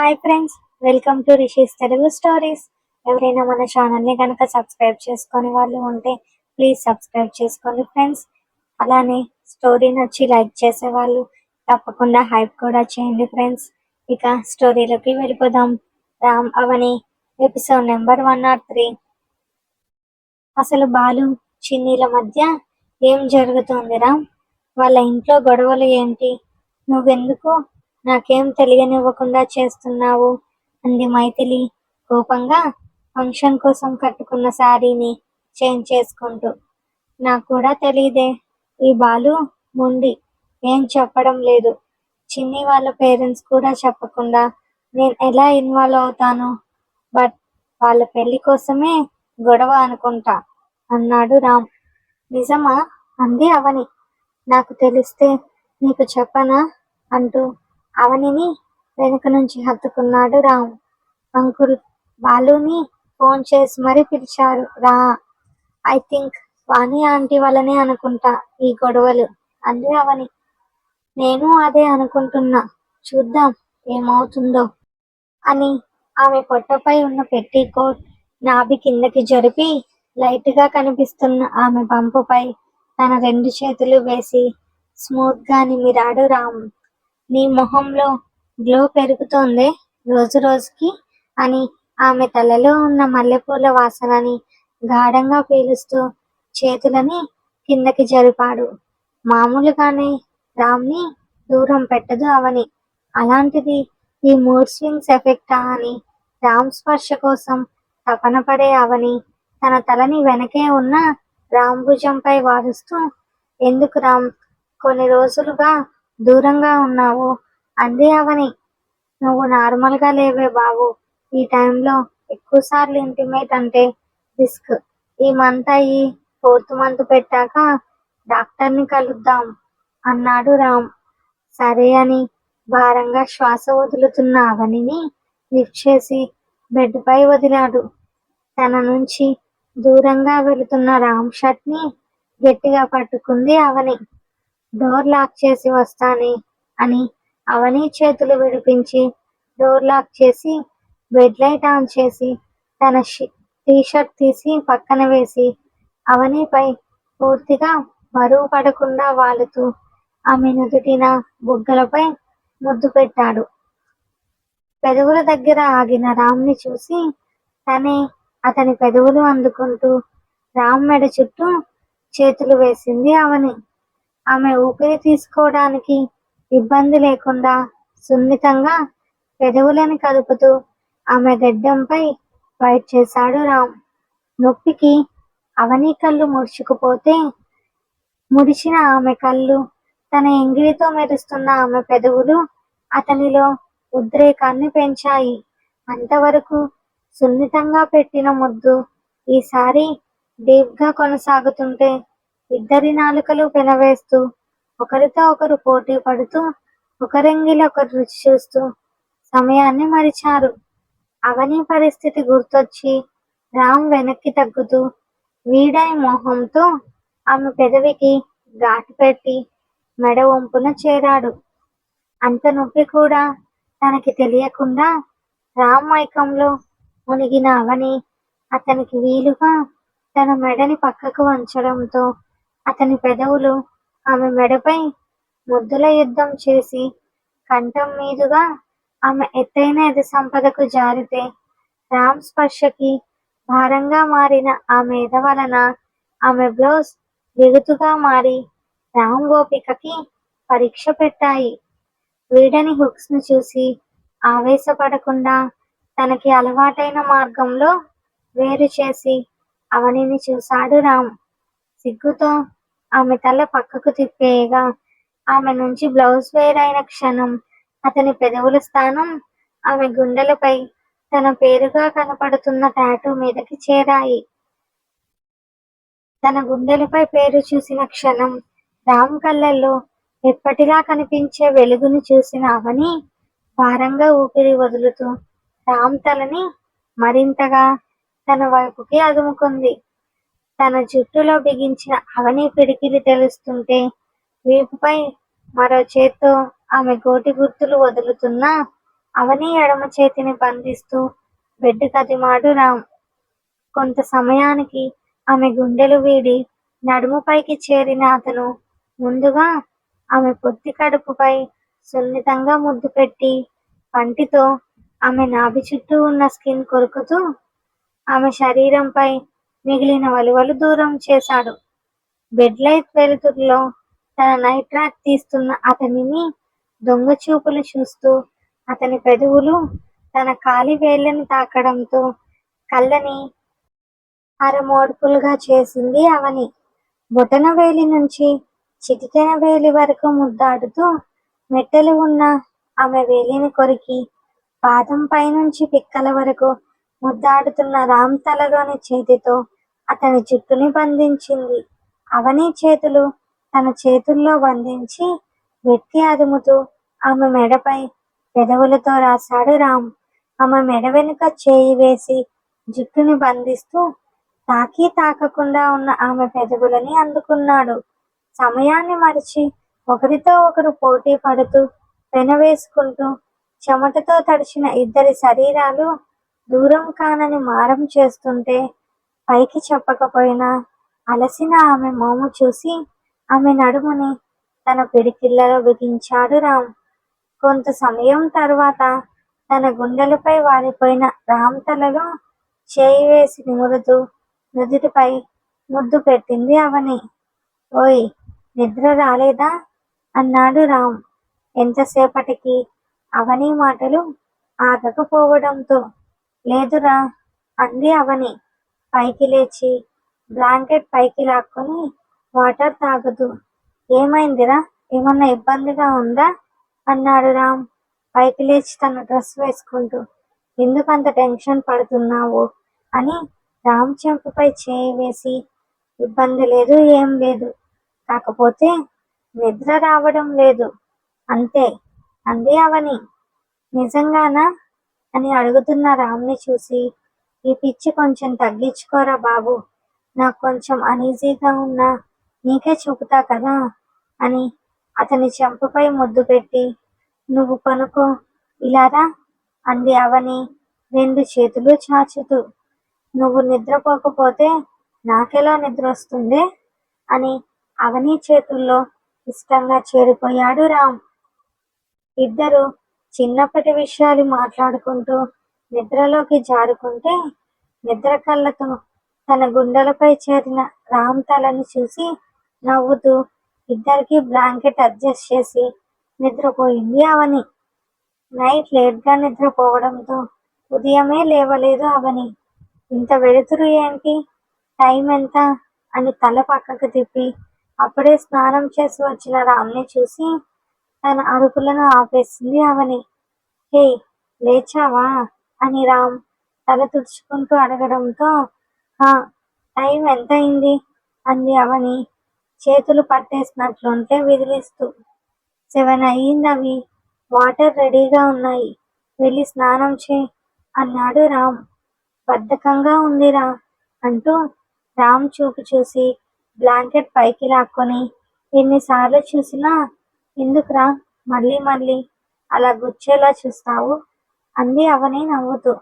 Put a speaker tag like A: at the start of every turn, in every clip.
A: Hi friends welcome to Rishi's Telugu stories ఎవరైనా మన ఛానల్ని కనుక సబ్స్క్రైబ్ చేసుకొని వాళ్ళు ఉంటే ప్లీజ్ సబ్స్క్రైబ్ చేసుకోండి ఫ్రెండ్స్ అలానే స్టోరీ నచ్చి లైక్ చేసే వాళ్ళు తప్పకుండా హైప్ కూడా చేయండి ఫ్రెండ్స్ ఇక స్టోరీలోకి వెళ్ళిపోదాం. Ram Avani episode number one naught three అసలు బాలు చిన్నీల మధ్య ఏం జరుగుతుంది రామ్? వాళ్ళ ఇంట్లో గొడవలు ఏంటి? నువ్వెందుకు నాకేం తెలియనివ్వకుండా చేస్తున్నావు అంది మైథిలి కోపంగా. ఫంక్షన్ కోసం కట్టుకున్న శారీని చేంజ్ చేసుకుంటూ. నాకు కూడా తెలియదే ఈ బాలు ముండి. ఏం చెప్పడం లేదు. చిన్ని వాళ్ళ పేరెంట్స్ కూడా చెప్పకుండా నేను ఎలా ఇన్వాల్వ్ అవుతాను? బట్ వాళ్ళ పెళ్ళి కోసమే గొడవ అనుకుంటా అన్నాడు రామ్. నిజమా? అంది అవని. నాకు తెలిస్తే నీకు చెప్పనా? అంటూ అవనిని వెనుక నుంచి హత్తుకున్నాడు రామ్. అంకుల్ బాలుని ఫోన్ చేసి మరీ పిలిచారు. రా ఐ థింక్ వాణి ఆంటీ వల్లనే అనుకుంటా ఈ గొడవలు. అంది అవని. నేను అదే అనుకుంటున్నా. చూద్దాం ఏమవుతుందో అని ఆమె పొట్టపై ఉన్న పెట్టి కోట్ నాభి కిందకి జరిపి లైట్గా కనిపిస్తున్న ఆమె పంపుపై తన రెండు చేతులు వేసి స్మూత్గా నిమిరాడు రాము. నీ మొహంలో గ్లో పెరుగుతోందే రోజు రోజుకి అని ఆమె తలలో ఉన్న మల్లెపూల వాసనని గాఢంగా పీలుస్తూ చేతులని కిందకి జరిపాడు. మామూలుగానే రామ్ని దూరం పెట్టదు అవని. అలాంటిది ఈ మూడ్ స్వింగ్స్ ఎఫెక్టా అని రామ్ స్పర్శ కోసం తపన పడే అవని తన తలని వెనకే ఉన్న రామ్ భుజంపై వారుస్తూ ఎందుకు రామ్? కొన్ని రోజులుగా దూరంగా ఉన్నావు. అంది అవని. నువ్వు నార్మల్గా లేవే బాబు. ఈ టైంలో ఎక్కువ సార్లు ఇంటిమేట్ అంటే రిస్క్ ఈ మంత్ అయ్యి ఫోర్త్ మంత్ పెట్టాక డాక్టర్ని కలుద్దాం అన్నాడు రామ్. సరే అని భారంగా శ్వాస వదులుతున్న అవనిని లిఫ్ట్ చేసి బెడ్ పై వదిలాడు. తన నుంచి దూరంగా వెళుతున్న రామ్ షర్ట్ని గట్టిగా పట్టుకుంది అవని. డోర్ లాక్ చేసి వస్తానే అని అవని చేతులు విడిపించి డోర్ లాక్ చేసి బెడ్ లైట్ ఆన్ చేసి తన టీ షర్ట్ తీసి పక్కన వేసి అవనిపై పూర్తిగా బరువు పడకుండా వాలుతూ ఆమె నుదుటిన బుగ్గలపై ముద్దు పెట్టాడు. పెదవుల దగ్గర ఆగిన రామ్ని చూసి తనే అతని పెదవులు అందుకుంటూ రామ్ మెడ చుట్టూ చేతులు వేసింది అవని. ఆమె ఊపిరి తీసుకోవడానికి ఇబ్బంది లేకుండా సున్నితంగా పెదవులను కదుపుతూ ఆమె గడ్డంపై వైట్ చేశాడు రామ్. నొప్పికి అవని కళ్ళు ముడుచుకుపోతే ముడిచిన ఆమె కళ్ళు తన ఎంగిలితో మెరుస్తున్న ఆమె పెదవులు అతనిలో ఉద్రేకాన్ని పెంచాయి. అంతవరకు సున్నితంగా పెట్టిన ముద్దు ఈసారి డీప్గా కొనసాగుతుంటే ఇద్దరి నాలుకలు పెనవేస్తూ ఒకరితో ఒకరు పోటీ పడుతూ ఒకరింగిలి ఒకరు రుచి చూస్తూ సమయాన్ని మరిచారు. అవని పరిస్థితి గుర్తొచ్చి రామ్ వెనక్కి తగ్గుతూ వీడై మోహంతో ఆమె పెదవికి ఘాటు పెట్టి మెడ వంపున చేరాడు. అంత నొప్పి కూడా తనకి తెలియకుండా రామ్ మైకంలో మునిగిన అవని అతనికి వీలుగా తన మెడని పక్కకు వంచడంతో అతని పెదవులు ఆమె మెడపై ముద్దుల యుద్ధం చేసి కంఠం మీదుగా ఆమె ఎత్తైన ఎద సంపదకు జారితే రామ్ స్పర్శకి భారంగా మారిన ఆమె ఎద వలన ఆమె బ్లౌజ్ బిగుతుగా మారి రామ్ గోపికకి పరీక్ష పెట్టాయి. వీడని హుక్స్ను చూసి ఆవేశపడకుండా తనకి అలవాటైన మార్గంలో వేరు చేసి అవనిని చూశాడు రామ్. సిగ్గుతో ఆమె తల పక్కకు తిప్పేయగా ఆమె నుంచి బ్లౌజ్ వేరైన క్షణం అతని పెదవుల స్థానం ఆమె గుండెలపై తన పేరుగా కనపడుతున్న టాటూ మీదకి చేరాయి. తన గుండెలపై పేరు చూసిన క్షణం రామ్ కళ్ళల్లో ఎప్పటిలా కనిపించే వెలుగును చూసిన అవని భారంగా ఊపిరి వదులుతూ రామ్ తలని మరింతగా తన వైపుకి అదుముకుంది. తన జుట్టులో బిగించిన అవని పిడికిలి తెలుస్తుంటే వీపుపై మరో చేత్తో ఆమె గోటి గుర్తులు వదులుతున్నా అవని ఎడమ చేతిని బంధిస్తూ బెడ్ కదిమాడు రామ్ కొంత సమయానికి ఆమె గుండెలు వీడి నడుముపైకి చేరిన అతను ముందుగా ఆమె పొత్తి కడుపుపై సున్నితంగా ముద్దు పెట్టి పంటితో ఆమె నాభి చుట్టూ ఉన్న స్కిన్ కొరుకుతూ ఆమె శరీరంపై మిగిలిన వలువలు దూరం చేశాడు. బెడ్ లైట్ వెలుతురులో తన నైట్ ట్రాక్ తీస్తున్న అతనిని దొంగ చూపులు చూస్తూ అతని పెదవులు తన కాలి వేళ్ళని తాకడంతో కళ్ళని అరమోడుపులుగా చేసింది అవని. బొటన వేలి నుంచి చిటికెన వేలి వరకు ముద్దాడుతూ మెట్టలు ఉన్న ఆమె వేలిని కొరికి పాదం పైనుంచి పిక్కల వరకు ముద్దాడుతున్న రామ్ తలలోని చేతితో అతని జుట్టుని బంధించింది. అవని చేతులు తన చేతుల్లో బంధించి వెట్టి అదుముతూ ఆమె మెడపై పెదవులతో రాశాడు రామ్. ఆమె మెడ వెనుక చేయి వేసి జుట్టుని బంధిస్తూ తాకి తాకకుండా ఉన్న ఆమె పెదవులని అందుకున్నాడు. సమయాన్ని మరిచి ఒకరితో ఒకరు పోటీ పడుతూ పెనవేసుకుంటూ చెమటతో తడిచిన ఇద్దరి శరీరాలు దూరం కానని మారం చేస్తుంటే పైకి చెప్పకపోయినా అలసిన ఆమె మోము చూసి ఆమె నడుముని తన పిడికిళ్ళలో బిగించాడు రామ్. కొంత సమయం తర్వాత తన గుండెలపై వాలిపోయిన రామ్ తలలో చేయి వేసి నిమురుతూ నుదుటిపై ముద్దు పెట్టింది అవని. ఓయ్ నిద్ర రాలేదా? అన్నాడు రామ్. ఎంతసేపటికి అవని మాటలు ఆగకపోవడంతో లేదురా అంది అవని. పైకి లేచి బ్లాంకెట్ పైకి లాక్కొని వాటర్ తాగదు. ఏమైందిరా? ఏమన్నా ఇబ్బందిగా ఉందా? అన్నాడు రామ్. పైకి లేచి తన డ్రెస్ వేసుకుంటూ. ఎందుకంత టెన్షన్ పడుతున్నావు? అని రామ్ చెంపపై చేయి వేసి ఇబ్బంది లేదు ఏం లేదు. కాకపోతే నిద్ర రావడం లేదు. అంతే అంది అవని. నిజంగానా? అని అడుగుతున్న రామ్ని చూసి. ఈ పిచ్చి కొంచెం తగ్గించుకోరా బాబు. నాకు కొంచెం అనీజీగా ఉన్నా నీకే చూపుతా కదా అని అతని చెంపపై ముద్దు పెట్టి. నువ్వు కొనుకో ఇలారా? అంది అవని రెండు చేతులు చాచుతూ. నువ్వు నిద్రపోకపోతే నాకెలా నిద్ర వస్తుంది అని అవని చేతుల్లో ఇష్టంగా చేరిపోయాడు రామ్. ఇద్దరు చిన్నప్పటి విషయాలు మాట్లాడుకుంటూ నిద్రలోకి జారుకుంటే నిద్ర కళ్ళతో తన గుండెలపై చేరిన రామ్ తలని చూసి నవ్వుతూ ఇద్దరికి బ్లాంకెట్ అడ్జస్ట్ చేసి నిద్రపోయింది అవని. నైట్ లేట్గా నిద్రపోవడంతో ఉదయమే లేవలేదు అవని. ఇంత వెలుతురు ఏంటి? టైం ఎంత అని తల పక్కకు తిప్పి అప్పుడే స్నానం చేసి వచ్చిన రామ్ని చూసి తన అరుపులను ఆపేసింది అవని. హే లేచావా? అని రామ్ తల తుడుచుకుంటూ అడగడంతో హా టైం ఎంత అయింది అంది అవని చేతులు పట్టేసినట్లుంటే విదిలిస్తూ. సెవెన్ అయ్యింది అవి వాటర్ రెడీగా ఉన్నాయి వెళ్ళి స్నానం చే అన్నాడు రామ్. బద్ధకంగా ఉందిరా అంటూ రామ్ చూపు చూసి బ్లాంకెట్ పైకి లాక్కొని ఎన్నిసార్లు చూసినా ఎందుకురా? మళ్ళీ మళ్ళీ అలా గుచ్చేలా చూస్తావు? అంది అవని నవ్వుతూ.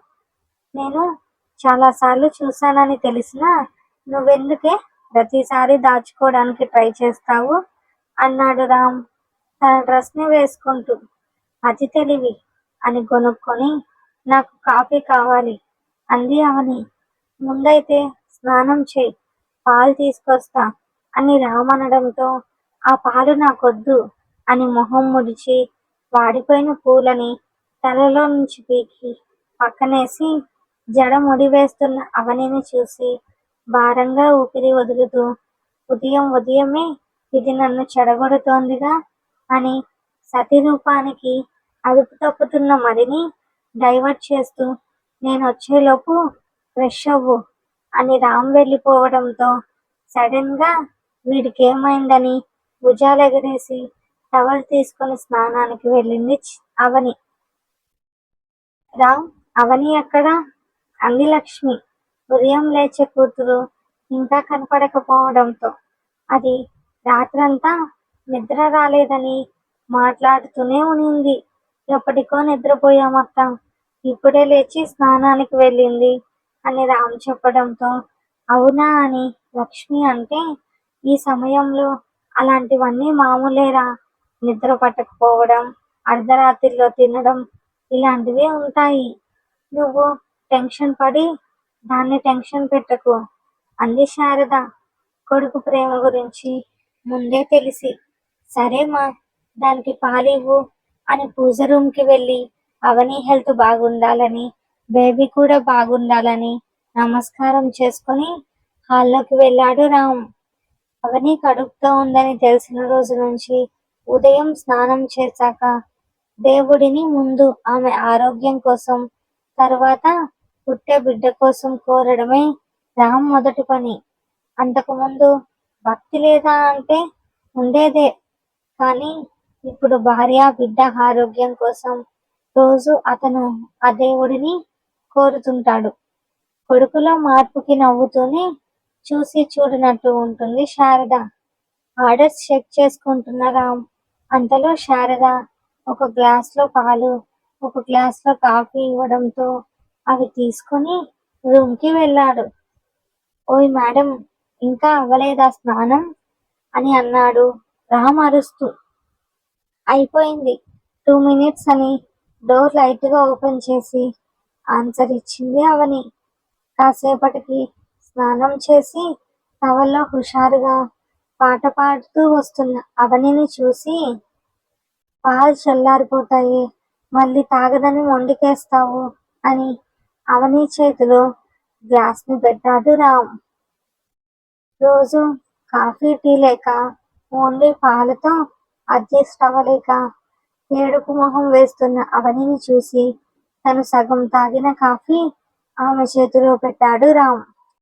A: నేను చాలాసార్లు చూశానని తెలిసినా నువ్వెందుకే ప్రతిసారి దాచుకోవడానికి ట్రై చేస్తావు? అన్నాడు రామ్ తన డ్రెస్ని వేసుకుంటూ. అతి తెలివి అని కొనుక్కొని నాకు కాఫీ కావాలి అంది అవని. ముందైతే స్నానం చేయి పాలు తీసుకొస్తా అని రామనడంతో ఆ పాలు నాకొద్దు అని మొహం ముడిచి వాడిపోయిన పూలని తలలో నుంచి పీకి పక్కనేసి జడ ముడి వేస్తున్న అవనిని చూసి భారంగా ఊపిరి వదులుతూ ఉదయం ఉదయమే ఇది నన్ను చెడగొడుతోందిగా అని సతీ రూపానికి అదుపు తప్పుతున్న మదిని డైవర్ట్ చేస్తూ నేను వచ్చేలోపు ఫ్రెష్ అవ్వు అని రామ్ వెళ్ళిపోవడంతో సడన్గా వీడికేమైందని భుజాలు ఎగరేసి టవల్ తీసుకొని స్నానానికి వెళ్ళింది చి- అవని. రామ్ అవని ఎక్కడ? అంది లక్ష్మి ఉదయం లేచే కూతురు ఇంకా కనపడకపోవడంతో. అది రాత్రంతా నిద్ర రాలేదని మాట్లాడుతూనే ఉనింది. ఎప్పటికో నిద్రపోయామత్త. ఇప్పుడే లేచి స్నానానికి వెళ్ళింది అని రామ్ చెప్పడంతో. అవునా అని లక్ష్మి అంటే ఈ సమయంలో అలాంటివన్నీ మామూలేరా? నిద్ర పట్టకపోవడం అర్ధరాత్రిలో తినడం ఇలాంటివి ఉంటాయి. నువ్వు టెన్షన్ పడి దాన్ని టెన్షన్ పెట్టకు. అంది శారద. కొడుకు ప్రేమ గురించి ముందే తెలిసి. సరేమా దానికి పాలివ్వు అని పూజ రూమ్కి వెళ్ళి అవని హెల్త్ బాగుండాలని బేబీ కూడా బాగుండాలని నమస్కారం చేసుకొని హాల్లోకి వెళ్ళాడు రామ్. అవని కడుపుతో ఉందని తెలిసిన రోజు నుంచి ఉదయం స్నానం చేశాక దేవుడిని ముందు ఆమె ఆరోగ్యం కోసం తర్వాత పుట్టే బిడ్డ కోసం కోరడమే రామ్ మొదటి పని. అంతకుముందు భక్తి లేదా అంటే ఉండేదే. కానీ ఇప్పుడు భార్య బిడ్డ ఆరోగ్యం కోసం రోజు అతను ఆ దేవుడిని కోరుతుంటాడు. కొడుకులో మార్పుకి నవ్వుతూనే చూసి చూడనట్టు ఉంటుంది శారద. ఆర్డర్స్ చెక్ చేసుకుంటున్న రామ్ అంతలో శారద ఒక గ్లాస్లో పాలు ఒక గ్లాస్లో కాఫీ ఇవ్వడంతో అవి తీసుకొని రూమ్కి వెళ్ళాడు. ఓయ్ మేడం ఇంకా అవ్వలేదా స్నానం? అని అన్నాడు రామ్ అరుస్తూ. అయిపోయింది. టూ మినిట్స్ అని డోర్ లైట్గా ఓపెన్ చేసి ఆన్సర్ ఇచ్చింది అవని. కాసేపటికి స్నానం చేసి టవల్లో హుషారుగా పాట పాడుతూ వస్తున్న. అవనిని చూసి పాలు చల్లారిపోతాయి. మళ్ళీ తాగదని వండికేస్తావు అని అవని చేతిలో గ్లాస్ని పెట్టాడు రామ్. రోజు కాఫీ టీ లేక ఓన్లీ పాలతో అడ్జస్ట్ అవ్వలేక ఏడుపు మొహం వేస్తున్న అవనిని చూసి తను సగం తాగిన కాఫీ ఆమె చేతిలో పెట్టాడు రామ్.